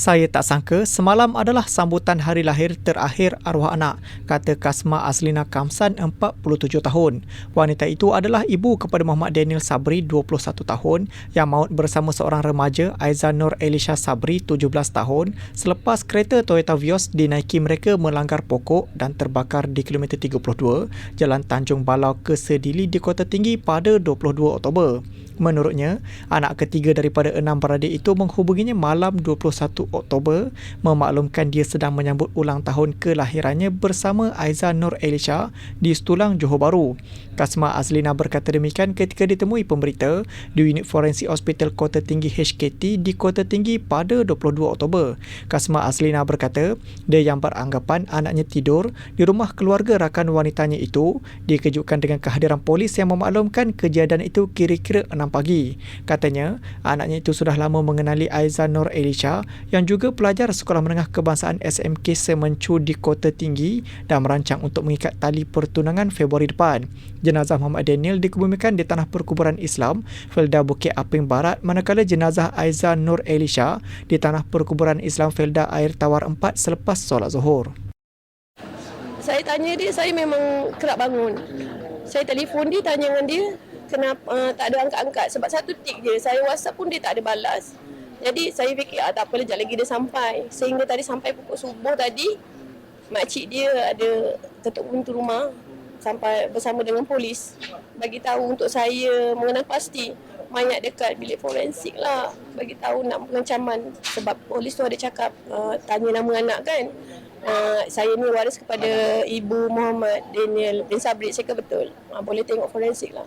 Saya tak sangka semalam adalah sambutan hari lahir terakhir arwah anak, kata Kasma Aslina Kamsan 47 tahun. Wanita itu adalah ibu kepada Muhammad Daniel Sabri 21 tahun yang maut bersama seorang remaja Aizan Nur Elisha Sabri 17 tahun selepas kereta Toyota Vios dinaiki mereka melanggar pokok dan terbakar di kilometer 32 Jalan Tanjung Balau ke Sedili di Kota Tinggi pada 22 Oktober. Menurutnya, anak ketiga daripada enam beradik itu menghubunginya malam 21 Oktober memaklumkan dia sedang menyambut ulang tahun kelahirannya bersama Aiza Nur Elisha di Setulang Johor Bahru. Kasma Azlina berkata demikian ketika ditemui pemberita di unit forensik Hospital Kota Tinggi HKT di Kota Tinggi pada 22 Oktober. Kasma Azlina berkata, dia yang beranggapan anaknya tidur di rumah keluarga rakan wanitanya itu dikejutkan dengan kehadiran polis yang memaklumkan kejadian itu kira-kira 6 pagi. Katanya, anaknya itu sudah lama mengenali Aizan Nur Elisha yang juga pelajar Sekolah Menengah Kebangsaan SMK Semencu di Kota Tinggi dan merancang untuk mengikat tali pertunangan Februari depan. Jenazah Muhammad Daniel dikebumikan di Tanah Perkuburan Islam, Felda Bukit Aping Barat, manakala jenazah Aizan Nur Elisha di Tanah Perkuburan Islam Felda Air Tawar 4 selepas solat Zuhur. Saya tanya dia, saya memang kerap bangun. Saya telefon dia, tanya dengan dia, kenapa uh, tak ada angkat-angkat. Sebab satu tik je, saya WhatsApp pun dia tak ada balas. Jadi saya fikir, ah, tak apa, sekejap lagi dia sampai. Sehingga tadi sampai pukul subuh tadi, makcik dia ada ketuk pintu rumah sampai bersama dengan polis. Bagi tahu untuk saya mengenal pasti mayat dekat bilik forensik lah. Bagi tahu nak pengancaman sebab polis tu ada cakap uh, tanya nama anak kan. Uh, saya ni waris kepada ibu Muhammad Daniel bin Sabri. Saya kata betul. Uh, boleh tengok forensik lah.